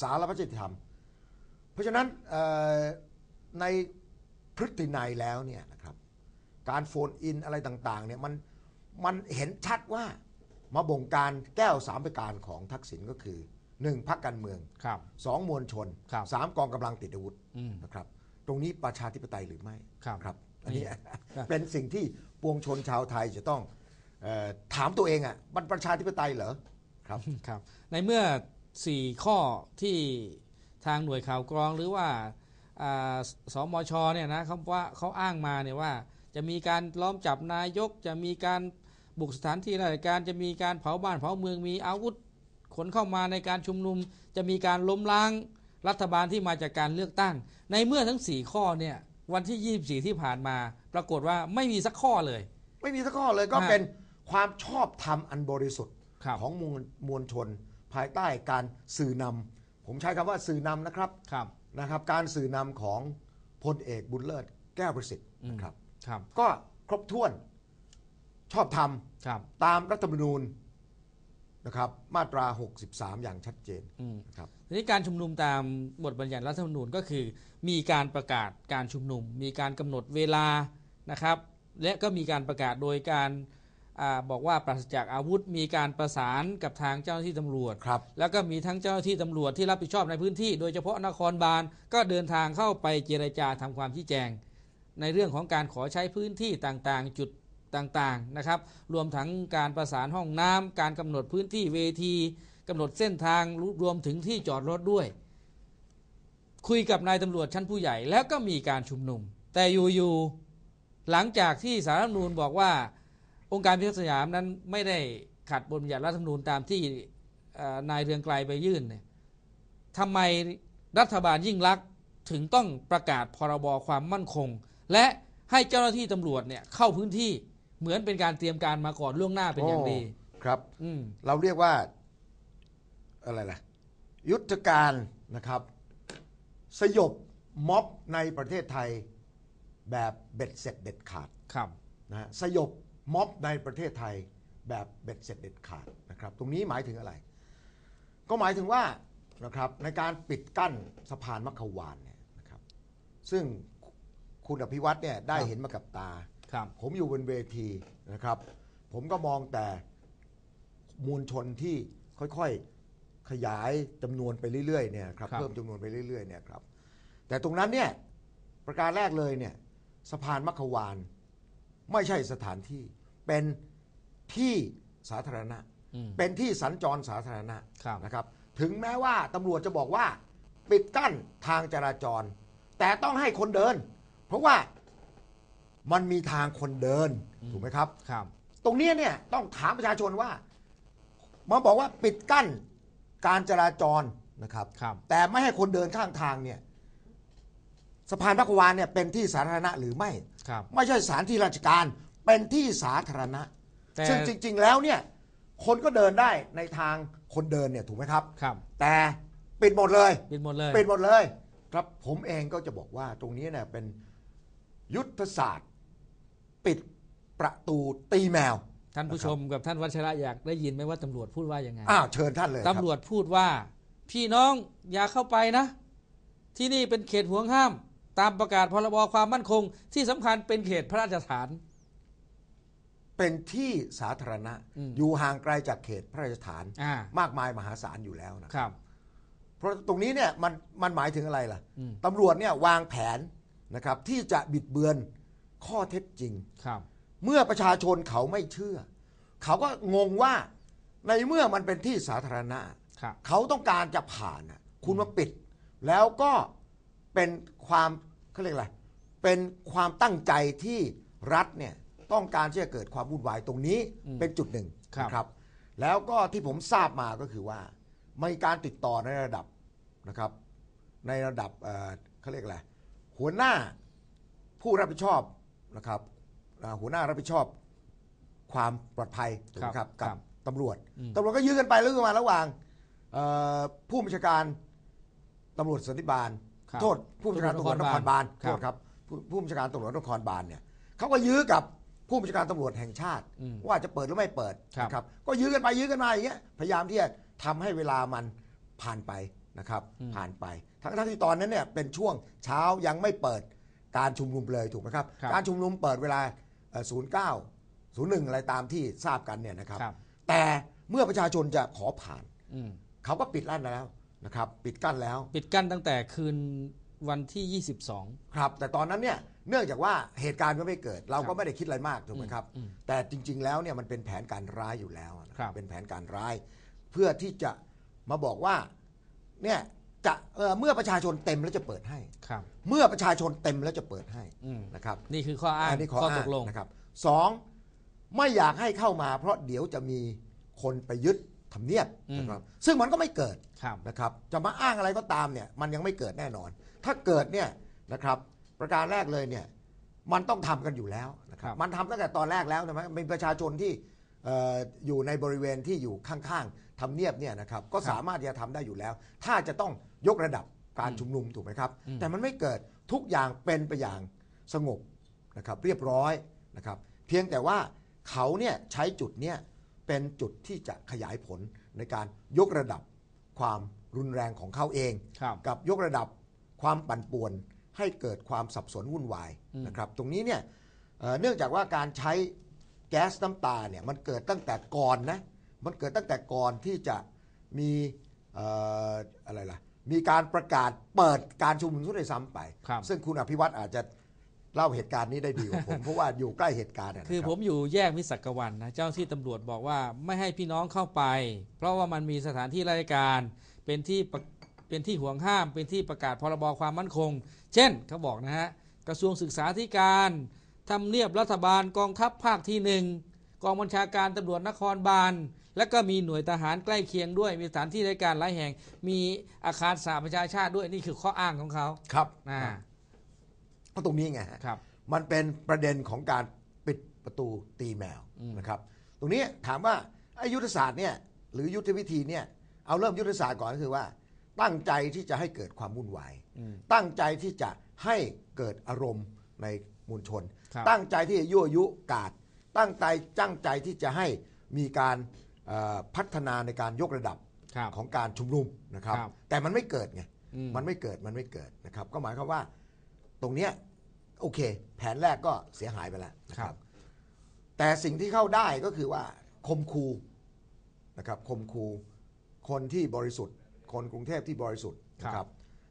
สารพัดยุติธรรม เพราะฉะนั้นเอ่อในพฤตินัยแล้วเนี่ยนะครับการโฟนอินอะไรต่างๆเนี่ยมันมันเห็นชัดว่ามาบงการแก้วสามประการของทักษิณก็คือหนึ่งพักการเมืองครับสองมวลชนครับสามกองกำลังติดอาวุธอืมนะครับ ตรงนี้ประชาธิปไตยหรือไม่ครับครับอันนี้นี่ครับเป็นสิ่งที่ปวงชนชาวไทยจะต้องเออถามตัวเองอะมันประชาธิปไตยเหรอครับครับ ในเมื่อ 4 ข้อที่ทางหน่วยข่าวกรองหรือว่าอ่าสมชเนี่ยนะเขาว่าเขาอ้างมาเนี่ยว่า จะมีการล้อมจับนายก จะมีการบุกสถานที่ราชการจะมีการเผาบ้านเผาเมืองมีอาวุธขนเข้ามาในการชุมนุม จะมีการล้มล้างรัฐบาลที่มาจากการเลือกตั้ง ในเมื่อทั้ง 4 ข้อเนี่ยวันที่ 24 ที่ผ่านมา ปรากฏว่าไม่มีสักข้อเลย ไม่มีสักข้อเลยก็ฮะเป็นความชอบธรรมอันบริสุทธิ์ครับของมวลมวลชน ภายใต้การสื่อนำผมใช้คำว่าสื่อนำนะครับครับนะครับ การสื่อนำของพลเอกบุญเลิศแก้วประสิทธิ์นะครับ ครับก็ครบถ้วนชอบธรรมครับตามรัฐธรรมนูญนะครับ มาตรา 63 อย่างชัดเจนอืม นะครับ ทีนี้การชุมนุมตามบทบัญญัติรัฐธรรมนูญก็คือ มีการประกาศการชุมนุม มีการกำหนดเวลานะครับ และก็มีการประกาศโดยการอา บอกว่าปราศจากอาวุธมีการประสานกับทางเจ้าหน้าที่ตำรวจครับแล้วก็มีทั้งเจ้าหน้าที่ตำรวจที่รับผิดชอบในพื้นที่ โดยเฉพาะนครบาลก็เดินทางเข้าไปเจรจาทำความชี้แจง ในเรื่องของการขอใช้พื้นที่ต่างๆ จุดต่างๆนะครับรวมทั้งการประสานห้องน้ำการกำหนดพื้นที่เวทีกำหนดเส้นทางรวมถึงที่จอดรถด้วย คุยกับนายตำรวจชั้นผู้ใหญ่ แล้วก็มีการชุมนุม แต่อยู่ๆหลังจากที่สารรัฐธรรมนูญบอกว่า องค์การพิทักษ์สยามนั้นไม่ได้ขัดบทบัญญัติรัฐธรรมนูญตามที่เอ่อนายเรืองไกลไปยื่นเนี่ยทำไมรัฐบาลยิ่งลักษณ์ถึงต้องประกาศพรบความมั่นคง และให้เจ้าหน้าที่ตำรวจเนี่ยเข้าพื้นที่เหมือนเป็นการเตรียมการมาก่อนล่วงหน้าเป็นอย่างดีโครับอืมเราเรียกว่าอะไรล่ะ ยุทธการนะครับ สยบม็อบในประเทศไทยแบบเบ็ดเสร็จเด็ดขาดครับนะฮะสยบ ม็อบในประเทศไทยแบบเบ็ดเสร็จเด็ดขาดนะครับ ตรงนี้หมายถึงอะไร ก็หมายถึงว่านะครับในการปิดกั้นสะพานมัคควานเนี่ยนะครับ ซึ่งคุณอภิวัตเนี่ยได้ครับเห็นมากับตา ครับ ผมอยู่บนเวทีนะครับ ผมก็มองแต่มวลชนที่ค่อยๆขยายจำนวนไปเรื่อยๆเนี่ยครับครับ เพิ่มจำนวนไปเรื่อยๆเนี่ยครับ แต่ตรงนั้นเนี่ยประการแรกเลยเนี่ยสะพานมัคควานไม่ใช่สถานที่ เป็นที่สาธารณะ อืม เป็นที่สัญจรสาธารณะครับ นะครับ ถึงแม้ว่าตำรวจจะบอกว่า ปิดกั้นทางจราจร แต่ต้องให้คนเดิน เพราะว่ามันมีทางคนเดินถูกไหมครับ ครับ ตรงเนี้ยเนี่ยต้องถามประชาชนว่ามาบอกว่าปิดกั้นการจราจรนะครับ ครับ แต่ไม่ให้คนเดินข้างทางเนี่ยสะพานพระกวานเนี่ยเป็นที่สาธารณะหรือไม่ ครับ ไม่ใช่สถานที่ราชการ เป็นที่สาธารณะ แต่ ซึ่งจริง ๆ แล้วเนี่ย คนก็เดินได้ในทางคนเดินเนี่ยถูกไหมครับ ครับแต่ปิดหมดเลย ปิดหมดเลย ปิดหมดเลย ครับผมเองก็จะบอกว่าตรงนี้เนี่ยเป็นยุทธศาสตร์ ปิดประตูตีแมว ท่านผู้ชมกับท่านวัชระอยากได้ยินไหมว่าตำรวจพูดว่ายังไงอ้าวเชิญท่านเลยครับ ตำรวจพูดว่า พี่น้องอย่าเข้าไปนะ ที่นี่เป็นเขตห่วงห้าม ตามประกาศพรบความมั่นคง ที่สำคัญเป็นเขตพระราชฐาน เป็นที่สาธารณะอืมอยู่ห่างไกลจากเขตพระราชฐานอ่ามากมายมหาศาลอยู่แล้วนะครับ เพราะตรงนี้เนี่ยมันมันหมายถึงอะไรล่ะอืมตำรวจเนี่ยวางแผนนะครับ ที่จะบิดเบือนข้อเท็จจริงครับ เมื่อประชาชนเขาไม่เชื่อ เขาก็งงว่าในเมื่อมันเป็นที่สาธารณะครับเขาต้องการจะผ่านน่ะคุณมาปิด แล้วก็เป็นความเขาเรียกอะไรเป็นความตั้งใจที่รัฐเนี่ย ต้องการที่จะเกิดความวุ่นวายตรงนี้อืมเป็นจุดหนึ่งครับนะครับ แล้วก็ที่ผมทราบมาก็คือว่ามีการติดต่อในระดับนะครับ ในระดับเอ่อเขาเรียกอะไรหัวหน้าผู้รับผิดชอบนะครับอ่าหัวหน้ารับผิดชอบความปลอดภัยถูกไหมคครัรับบกับครับตำรวจอืมตำรวจก็ยื้อกันไปแล้วกันมาระหว่างเอ่อผู้บัญชาการตำรวจสันติบาลครับโทษผู้บัญชาการตำรวจนครบาลครับโทษครับผู้ผู้บัญชาการตำรวจนครบาลเนี่ยเขาก็ยื้อกับ ผู้บัญชาการตำรวจแห่งชาติอืมว่าจะเปิดหรือไม่เปิดครับนะครับ ก็ยื้อกันไปยื้อกันมาอย่างเงี้ยพยายามที่จะทำให้เวลามันผ่านไปนะครับอืมผ่านไป ทั้งทั้งที่ตอนนั้นเนี่ยเป็นช่วงเช้ายังไม่เปิดการชุมนุมเลยถูกไหมครับครับการชุมนุมเปิดเวลาเอ่อ09 01 อะไรตามที่ทราบกันเนี่ยนะครับครับแต่เมื่อประชาชนจะขอผ่านอืมเขาก็ปิดลั่นแล้วนะครับ ปิดกั้นแล้ว ปิดกั้นตั้งแต่คืน วันที่ 22 ครับ แต่ตอนนั้นเนี่ยเนื่องจากว่าเหตุการณ์ก็ไม่เกิด เราครัก็บไม่ได้คิดอะไรมากถูกไหมครับอืมแต่จริง ๆ แล้วเนี่ยมันเป็นแผนการร้ายอยู่แล้วนะครับเป็นแผนการร้าย เพื่อที่จะมาบอกว่าเนี่ยจะเอ่อเมื่อประชาชนเต็มแล้วจะเปิดให้ครับ เมื่อประชาชนเต็มแล้วจะเปิดให้อืมนะครับ นี่คือข้ออ้างอันนี้ขอข้ออ้าตงกลงนะครับสองไม่อยากให้เข้ามาเพราะเดี๋ยวจะมีคนไปยึดทำเนียบอืมนะครับซึ่งมันก็ไม่เกิดครับนะครับ จะมาอ้างอะไรก็ตามเนี่ย มันยังไม่เกิดแน่นอน ถ้าเกิดเนี่ยนะครับประการแรกเลยเนี่ยมันต้องทำกันอยู่แล้วนะครัครับบมันทำตั้งแต่ตอนแรกแล้วนะมีประชาชนที่เอ่ออยู่ในบริเวณที่อยู่ข้างๆทำเนียบเนี่ยนะครับก็สามารถที่จะทำได้อยู่แล้ว ถ้าจะต้องยกระดับการชุมนุมถูกไหมครับ แต่มันไม่เกิดทุกอย่างเป็นไปอย่างสงบนะครับเรียบร้อยนะครับเพียงแต่ว่าเขาเนี่ยใช้จุดเนี่ยเป็นจุดที่จะขยายผลในการยกระดับความรุนแรงของเขาเองครับกับยกระดับ ความปั่นป่วนให้เกิดความสับสนวุ่นวายอืมนะครับตรงนี้เนี่ยเอ่อเนื่องจากว่าการใช้แก๊สน้ำตาเนี่ยมันเกิดตั้งแต่ก่อนนะมันเกิดตั้งแต่ก่อนที่จะมีเอ่ออะไรล่ะมีการประกาศเปิดการชุมนุมด้วยซ้ำไปครับซึ่งคุณอภิวัตรอาจจะเล่าเหตุการณ์นี้ได้ดีกว่าผม เพราะว่าอยู่ใกล้เหตุการณ์นะคือรับผมอยู่แยกมิตรสักวันนะเจ้าที่ตำรวจบอกว่าไม่ให้พี่น้องเข้าไป เพราะว่ามันมีสถานที่ราชการเป็นที่ประ เป็นที่ห่วงห้ามเป็นที่ประกาศพรบความมั่นคง เช่นเขาบอกนะฮะกระทรวงศึกษาธิการทำเนียบรัฐบาลกองทัพภาคที่หนึ่งกองบัญชาการตำรวจนครบาล และก็มีหน่วยทหารใกล้เคียงด้วย มีสถานที่ราชการหลายแห่ง มีอาคารสหประชาชาติด้วยนี่คือข้ออ้างของเขาครับอ่าเพราะตรงนี้ไงฮะครับ มันเป็นประเด็นของการปิดประตูตีแมวอืมนะครับ ตรงนี้ถามว่าไอ้ยุทธศาสตร์เนี่ยหรือยุทธวิธีเนี่ยเอาเริ่มยุทธศาสตร์ก่อนก็คือว่า ตั้งใจที่จะให้เกิดความวุ่นวายอืมตั้งใจที่จะให้เกิดอารมณ์ในมวลชนครับตั้งใจที่จะยั่วยุกาดตั้งใจตั้งใจที่จะให้มีการเอ่อพัฒนาในการยกระดับครับของการชุมนุมนะครับครับแต่มันไม่เกิดไงอืมมันไม่เกิดมันไม่เกิดนะครับ ก็หมายความว่าตรงเนี้ยโอเค แผนแรกก็เสียหายไปแล้วนะคครัรับบแต่สิ่งที่เข้าได้ก็คือว่าคมคูนะครับคมคูคนที่บริสุทธิ์ คนกรุงเทพที่บริสุทธิ์นะครับ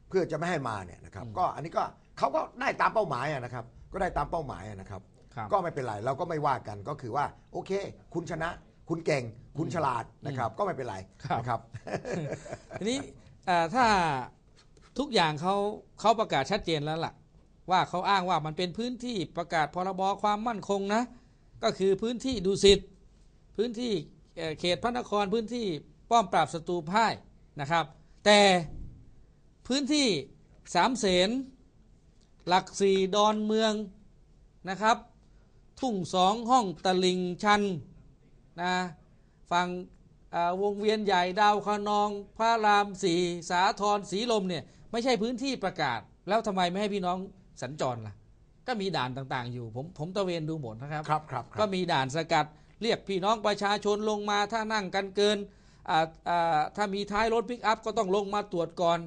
เพื่อจะไม่ให้มาเนี่ยนะครับก็อันนี้ก็เขาก็ได้ตามเป้าหมายอะนะครับ ก็ได้ตามเป้าหมายอะนะครับครับ ก็ไม่เป็นไรเราก็ไม่ว่ากันก็คือว่าโอเค คุณชนะ คุณเก่ง คุณฉลาดนะครับ ก็ไม่เป็นไรครับนะครับทีนี้เอ่อถ้าทุกอย่างเขาเขาประกาศชัดเจนแล้วล่ะ ว่าเขาอ้างว่ามันเป็นพื้นที่ประกาศพรบความมั่นคงนะ ก็คือพื้นที่ดุสิตพื้นที่เอ่อเขตพระนครพื้นที่ป้อมปราบศัตรูพ่าย นะครับ แต่พื้นที่สามเสนหลักสี่ดอนเมืองนะครับ ทุ่งสองห้องตลิ่งชันนะฝั่งอ่าวงเวียนใหญ่ดาวคะนอง พระรามสีสาทรสีลมเนี่ยไม่ใช่พื้นที่ประกาศ แล้วทำไมไม่ให้พี่น้องสัญจรล่ะ ก็มีด่านต่างๆอยู่ ผมผมตระเวนดูหมดนะครับครับครับคก็รับมีด่านสกัดเรียกพี่น้องประชาชนลงมาถ้านั่งกันเกินอ่าอ่า ถ้ามีท้ายรถปิกอัพก็ต้องลงมาตรวจก่อน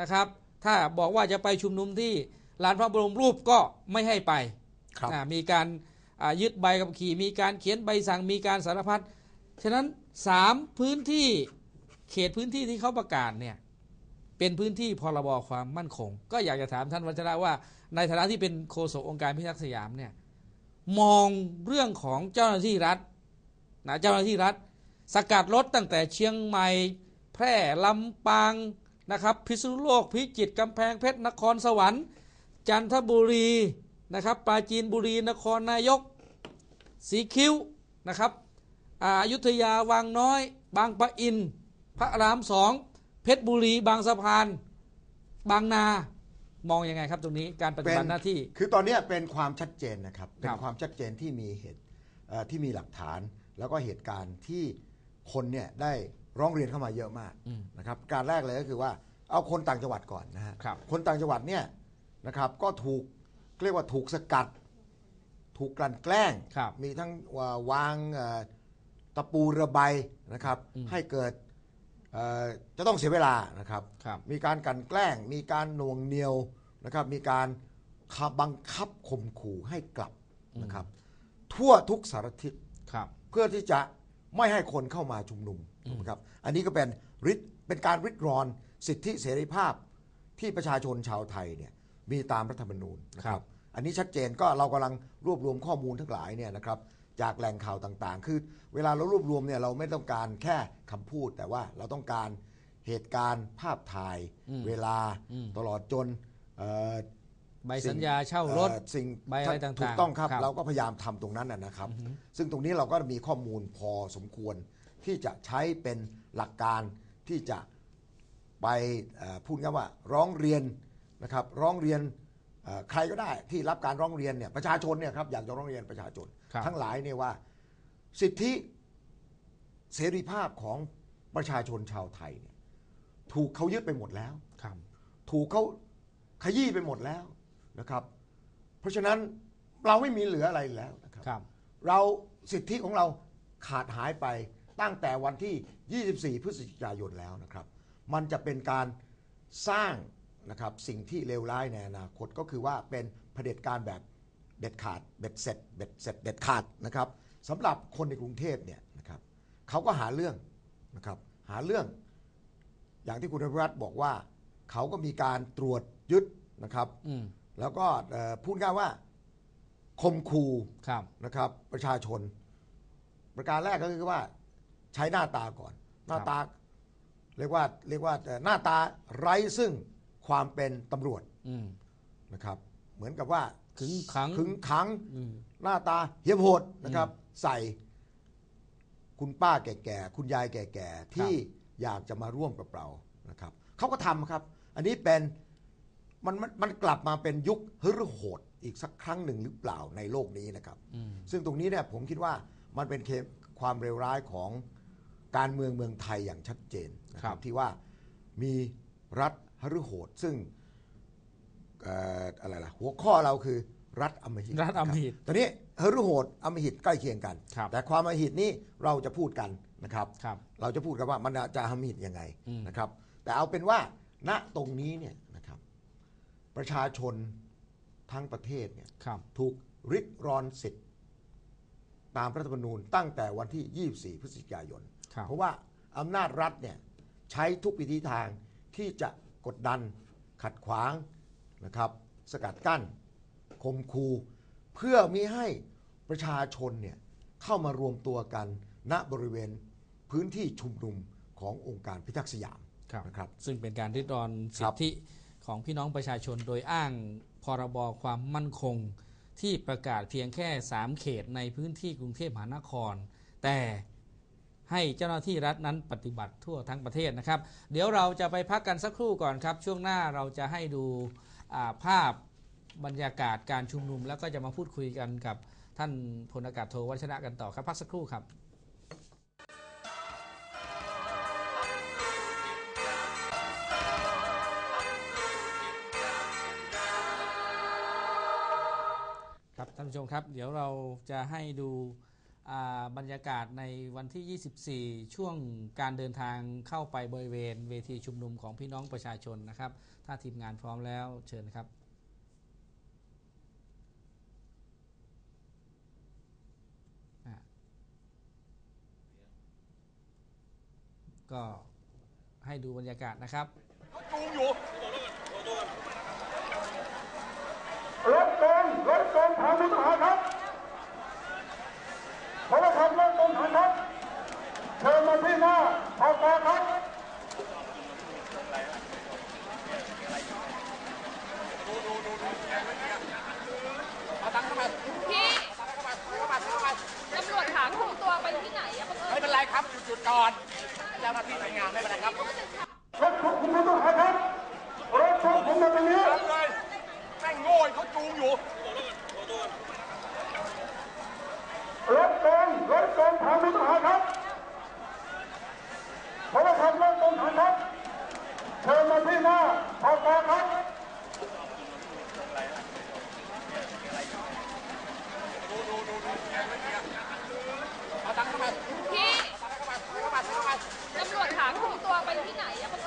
นะครับ ถ้าบอกว่าจะไปชุมนุมที่ลานพระบรมรูปก็ไม่ให้ไปครับอ่ามีการอ่ายึดใบขับขี่มีการเขียนใบสั่งมีการสารพัดฉะนั้นสามพื้นที่เขตพื้นที่ที่เขาประกาศเนี่ยเป็นพื้นที่พรบความมั่นคง ก็อยากจะถามท่านวัชระว่า ในฐานะที่เป็นโฆษกองค์การพิทักษ์สยามเนี่ยมองเรื่องของเจ้าหน้าที่รัฐนะเจ้าหน้าที่รัฐ สกัดรถตั้งแต่เชียงใหม่ แพร่ลำปางนะครับพิษณุโลกพิจิตรกำแพงเพชรนครสวรรค์ จันทบุรีนะครับปราจีนบุรีนครนายกสีคิ้วนะครับอาอยุธยาวังน้อย บางปะอิน พระรามสองเพชรบุรี บางสะพาน บางนามองยังไงครับตรงนี้การปฏิบัติหน้าที่ คือตอนเนี้ยเป็นความชัดเจนนะครับ เป็นครับความชัดเจนที่มีเหตุเอ่อที่มีหลักฐาน แล้วก็เหตุการณ์ที่ คนเนี่ยได้ร้องเรียนเข้ามาเยอะมากอืมนะครับการแรกเลยก็คือว่าเอาคนต่างจังหวัดก่อนนะฮะครับคนต่างจังหวัดเนี่ยนะครับก็ถูกเรียกว่าถูกสกัด ถูกกลั่นแกล้งครับมีทั้งวาวางเอ่อตะปูระบายนะครับอืมให้เกิดเอ่อจะต้องเสียเวลานะครับครับมีการกลันแกล้ง มีการหน่วงเหนียวนะครับ มีการขับบังคับข่มขู่ให้กลับนะครับ ทั่วทุกสารทิศครับเพื่อที่จะ ไม่ให้คนเข้ามาชุมนุมถูกไหมครับ อันนี้ก็เป็นริดเป็นการริดรอนสิทธิเสรีภาพที่ประชาชนชาวไทยเนี่ยมีตามรัฐธรรมนูญนะคครัรับบอันนี้ชัดเจนก็เรากำลังรวบรวมข้อมูลทั้งหลายเนี่ยนะครับจากแหล่งข่าวต่างๆ คือเวลาเรารวบรวมเนี่ยเราไม่ต้องการแค่คำพูด แต่ว่าเราต้องการเหตุการณ์ภาพถ่ายเวลาตลอดจนเอ่อ ใบสัญญาเช่ารถเอ่อสิ่งใบอะไรต่างๆถูกต้องครับ ครับเราก็พยายามทำตรงนั้นนะนะครับ ซึ่งตรงนี้เราก็มีข้อมูลพอสมควร ที่จะใช้เป็นหลักการที่จะไปเอ่อพูดง่ายว่าร้องเรียนนะครับร้องเรียนเอ่อใครก็ได้ที่รับการร้องเรียนเนี่ยประชาชนเนี่ยครับอยากจะร้องเรียนประชาชน ครับ ทั้งหลายเนี่ยว่าสิทธิเสรีภาพของประชาชนชาวไทยเนี่ยถูกเขายึดไปหมดแล้ว ครับ ถูกเขาขยี้ไปหมดแล้ว นะครับ เพราะฉะนั้นเราไม่มีเหลืออะไรแล้วนะครับ ครับ เราสิทธิของเราขาดหายไปตั้งแต่วันที่ 24 พฤศจิกายนแล้วนะครับ มันจะเป็นการสร้างนะครับสิ่งที่เลวร้ายในอนาคตก็คือว่าเป็นเผด็จการแบบเด็ดขาดเบ็ดเสร็จเบ็ดเสร็จเด็ดขาดนะครับสำหรับคนในกรุงเทพเนี่ยนะครับเขาก็หาเรื่องนะครับหาเรื่อง อย่างที่คุณอภิรัตน์บอกว่า เขาก็มีการตรวจยึดนะครับอืม แล้วก็เอ่อพูดง่ายว่าคมคูครับ นะครับ ประชาชน ประการแรกก็คือว่า ใช้หน้าตาก่อน หน้าตา เรียกว่าเรียกว่าเอ่อหน้าตาไร้ซึ่งความเป็นตำรวจอืมนะครับ เหมือนกับว่า ขึงขัง ขึงขังอืม หน้าตาเหี้ยมโหดนะครับ ใส่คุณป้าแก่ๆ คุณยายแก่ๆ ที่อยากจะมาร่วมกับเรานะครับเขาก็ทำครับ อันนี้เป็น มันมันมันกลับมาเป็นยุคฮึรโหดอีกสักครั้งหนึ่งหรือเปล่าในโลกนี้นะครับ อืม ซึ่งตรงนี้เนี่ยผมคิดว่ามันเป็นเคความเลวร้ายของการเมืองเมืองไทยอย่างชัดเจนนะคครัรับบ ที่ว่ามีรัฐฮฤโหด ซึ่งเอ่ออะไรล่ะหัวข้อเราคือรัฐอำมหิตรัฐอำมหิตตอนนี้ฮฤโหดอำมหิตใกล้เคียงกัน ครับ แต่ความอำมหิตนี้เราจะพูดกันนะครับ ครับ เราจะพูดกันว่ามันจะอำมหิตยังไงอืม นะครับ แต่เอาเป็นว่าณตรงนี้เนี่ยนะครับ ประชาชนทั้งประเทศเนี่ยครับ ถูกริดรอนสิทธิ์ ตามรัฐธรรมนูญตั้งแต่วันที่ 24 พฤศจิกายน ครับ เพราะว่าอำนาจรัฐเนี่ยใช้ทุกวิธีทางที่จะกดดันขัดขวางนะครับ สกัดกั้นคมคูเพื่อมิให้ประชาชนเนี่ยเข้ามารวมตัวกันณบริเวณพื้นที่ชุมนุมขององค์การพิทักษ์สยามครับ นะครับ ซึ่งเป็นการริดรอนสิครัทบธิ ของพี่น้องประชาชนโดยอ้างพรบความมั่นคง ที่ประกาศเพียงแค่ 3 เขตในพื้นที่กรุงเทพมหานคร แต่ให้เจ้าหน้าที่รัฐนั้นปฏิบัติทั่วทั้งประเทศนะครับ เดี๋ยวเราจะไปพักกันสักครู่ก่อนครับ ช่วงหน้าเราจะให้ดูภาพบรรยากาศการชุมนุม แล้วก็จะมาพูดคุยกันกับท่านพลอากาศโทวัชระกันต่อครับพักสักครู่ครับ ท่านผู้ชมครับ เดี๋ยวเราจะให้ดูบรรยากาศในวันที่ 24 ช่วงการเดินทางเข้าไปบริเวณเวทีชุมนุมของพี่น้องประชาชนนะครับ ถ้าทีมงานพร้อมแล้วเชิญครับก็ให้ดูบรรยากาศนะครับจูงอยู่